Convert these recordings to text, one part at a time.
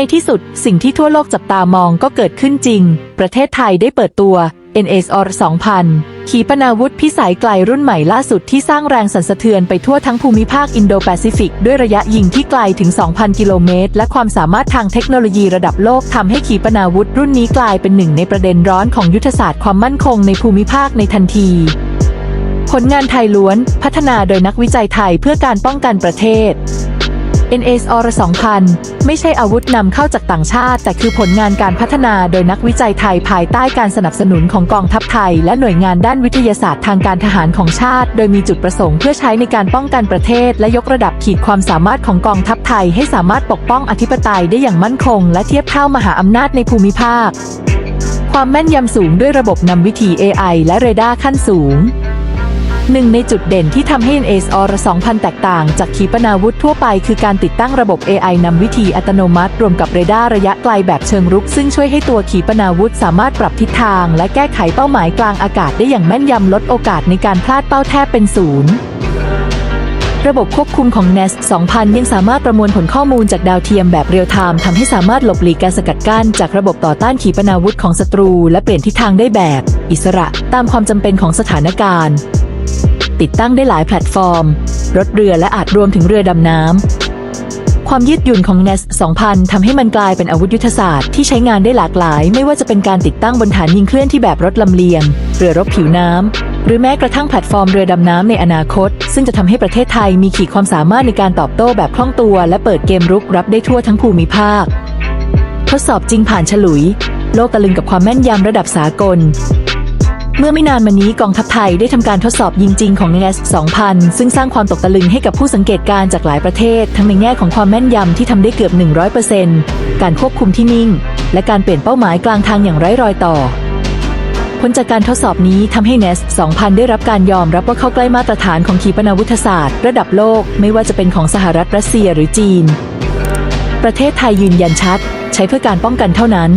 ในที่สุดสิ่งที่ทั่วโลกจับตามองก็เกิดขึ้นจริง ประเทศไทยได้เปิดตัว NSR 2000 ขีปนาวุธพิสัยไกลรุ่นใหม่ล่าสุดที่สร้างแรงสั่นสะเทือนไปทั่วทั้งภูมิภาคอินโดแปซิฟิก ด้วยระยะยิงที่ไกลถึง 2,000 กิโลเมตร และความสามารถทางเทคโนโลยีระดับโลกทำให้ขีปนาวุธรุ่นนี้กลายเป็นหนึ่งในประเด็นร้อนของยุทธศาสตร์ความมั่นคงในภูมิภาคในทันทีผลงานไทยล้วน พัฒนาโดยนักวิจัยไทยเพื่อการป้องกันประเทศ NSR 2000 ไม่ใช่อาวุธนำเข้าจากต่างชาติ แต่คือผลงานการพัฒนาโดยนักวิจัยไทยภายใต้การสนับสนุนของกองทัพไทย และหน่วยงานด้านวิทยาศาสตร์ทางการทหารของชาติ โดยมีจุดประสงค์เพื่อใช้ในการป้องกันประเทศ และยกระดับขีดความสามารถของกองทัพไทย ให้สามารถปกป้องอธิปไตยได้อย่างมั่นคง และเทียบเท่ามหาอำนาจในภูมิภาค ความแม่นยำสูงด้วยระบบนำวิธี AI และเรดาร์ขั้นสูง หนึ่งในจุดเด่นที่ทำให้ NSR 2000 แตกต่างจากขีปนาวุธทั่วไปคือการติดตั้งระบบ AI นำวิธีอัตโนมัติ รวมกับเรดาร์ระยะไกลแบบเชิงรุก ซึ่งช่วยให้ตัวขีปนาวุธสามารถปรับทิศทาง และแก้ไขเป้าหมายกลางอากาศได้อย่างแม่นยำลดโอกาสในการพลาดเป้าแทบเป็นศูนย์ระบบควบคุมของ NES 2000 ยังสามารถประมวลผลข้อมูลจากดาวเทียมแบบเรียลไทม์ทำให้สามารถหลบหลีกการสกัดกั้นจากระบบต่อต้านขีปนาวุธของศัตรู และเปลี่ยนทิศทางได้แบบ อิสระตามความจำเป็นของสถานการณ์ ติดตั้งได้หลายแพลตฟอร์ม รถเรือและอาจรวมถึงเรือดำน้ำ ความยืดหยุ่นของ NES 2000 ทำให้มันกลายเป็นอาวุธยุทธศาสตร์ที่ใช้งานได้หลากหลาย ไม่ว่าจะเป็นการติดตั้งบนฐานยิงเคลื่อนที่แบบรถลำเลียง เรือรบผิวน้ำ หรือแม้กระทั่งแพลตฟอร์มเรือดำน้ำในอนาคต ซึ่งจะทำให้ประเทศไทยมีขีดความสามารถในการตอบโต้แบบคล่องตัว และเปิดเกมรุกรับได้ทั่วทั้งภูมิภาค ทดสอบจริงผ่านฉลุย โลกตะลึงกับความแม่นยำระดับสากล เมื่อไม่นานมานี้กองทัพไทยได้ทำการทดสอบยิงจริงของ NS 2000 ซึ่งสร้างความตกตะลึงให้กับผู้สังเกตการณ์จากหลายประเทศ ทั้งในแง่ของความแม่นยำที่ทำได้เกือบ 100%การควบคุมที่นิ่ง และการเปลี่ยนเป้าหมายกลางทางอย่างไร้รอยต่อ ผลจากการทดสอบนี้ทำให้ NES 2000 ได้รับการยอมรับว่าเข้าใกล้มาตรฐานของขีปนาวุธศาสตร์ระดับโลก ไม่ว่าจะเป็นของสหรัฐรัสเซียหรือจีน ประเทศไทยยืนยันชัด ใช้เพื่อการป้องกันเท่านั้น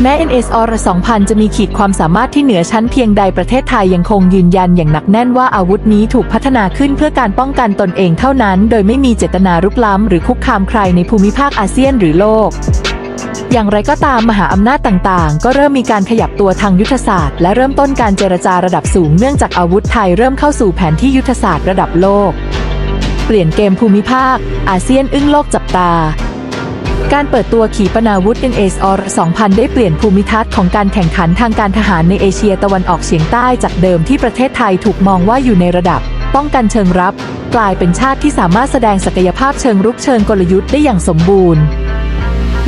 แม้ NSR 2000 จะมีขีดความสามารถที่เหนือชั้นเพียงใดประเทศไทยยังคงยืนยันอย่างหนักแน่นว่าอาวุธนี้ถูกพัฒนาขึ้นเพื่อการป้องกันตนเองเท่านั้น โดยไม่มีเจตนารุกล้ำหรือคุกคามใครในภูมิภาคอาเซียนหรือโลกอย่างไรก็ตามมหาอำนาจต่างๆ ก็เริ่มมีการขยับตัวทางยุทธศาสตร์ และเริ่มต้นการเจรจาระดับสูงเนื่องจากอาวุธไทยเริ่มเข้าสู่แผนที่ยุทธศาสตร์ระดับโลก เปลี่ยนเกมภูมิภาค อาเซียนอึ้งโลกจับตา การเปิดตัวขีปนาวุธ NSR 2000 ได้เปลี่ยนภูมิทัศน์ของการแข่งขันทางการทหารในเอเชียตะวันออกเฉียงใต้จากเดิมที่ประเทศไทยถูกมองว่าอยู่ในระดับ ป้องกันเชิงรับ กลายเป็นชาติที่สามารถแสดงศักยภาพเชิงรุกเชิงกลยุทธ์ได้อย่างสมบูรณ์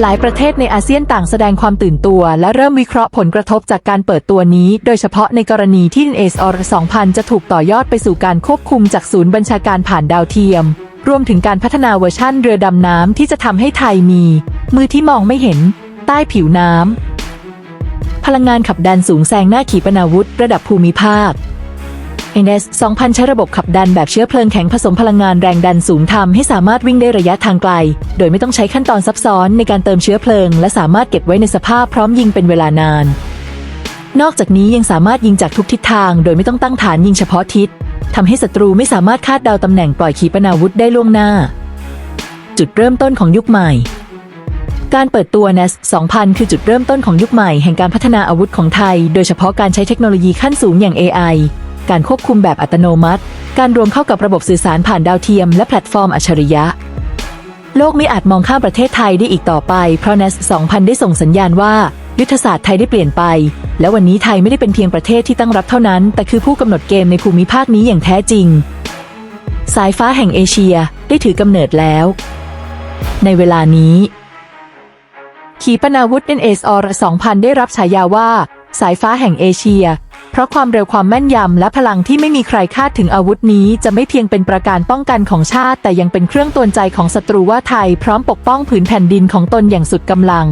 หลายประเทศในอาเซียนต่างแสดงความตื่นตัว และเริ่มวิเคราะห์ผลกระทบจากการเปิดตัวนี้ โดยเฉพาะในกรณีที่ NSR 2000 จะถูกต่อยอดไปสู่การควบคุมจากศูนย์บัญชาการผ่านดาวเทียม รวมถึงการพัฒนาเวอร์ชั่นเรือดำน้ำที่จะทำให้ไทยมี มือที่มองไม่เห็น ใต้ผิวน้ำ พลังงานขับดันสูงแซงหน้าขีปนาวุธ ระดับภูมิภาค NS 2000 ใช้ระบบขับดันแบบเชื้อเพลิงแข็งผสมพลังงานแรงดันสูงทำให้สามารถวิ่งได้ระยะทางไกล โดยไม่ต้องใช้ขั้นตอนซับซ้อนในการเติมเชื้อเพลิง และสามารถเก็บไว้ในสภาพพร้อมยิงเป็นเวลานาน นอกจากนี้ยังสามารถยิงจากทุกทิศทาง โดยไม่ต้องตั้งฐานยิงเฉพาะทิศ ทำให้ศัตรูไม่สามารถคาดเดาตำแหน่งปล่อยขีปนาวุธได้ล่วงหน้า จุดเริ่มต้นของยุคใหม่ การเปิดตัว NES 2000 คือจุดเริ่มต้นของยุคใหม่แห่งการพัฒนาอาวุธของไทย โดยเฉพาะการใช้เทคโนโลยีขั้นสูงอย่าง AI การควบคุมแบบอัตโนมัติ การรวมเข้ากับระบบสื่อสารผ่านดาวเทียม และแพลตฟอร์มอัจฉริยะ โลกไม่อาจมองข้ามประเทศไทยได้อีกต่อไป เพราะ NES 2000 ได้ส่งสัญญาณว่า ยุทธศาสตร์ไทยได้เปลี่ยนไป และวันนี้ไทยไม่ได้เป็นเพียงประเทศที่ตั้งรับเท่านั้น แต่คือผู้กำหนดเกมในภูมิภาคนี้อย่างแท้จริง สายฟ้าแห่งเอเชียได้ถือกำเนิดแล้ว ในเวลานี้ ขีปนาวุธ NSR 2000 ได้รับฉายาว่า สายฟ้าแห่งเอเชีย เพราะความเร็วความแม่นยำและพลังที่ไม่มีใครคาดถึงอาวุธนี้จะไม่เพียงเป็นประการป้องกันของชาติ แต่ยังเป็นเครื่องตวนใจของศัตรูว่าไทยพร้อมปกป้องผืนแผ่นดินของตนอย่างสุดกำลัง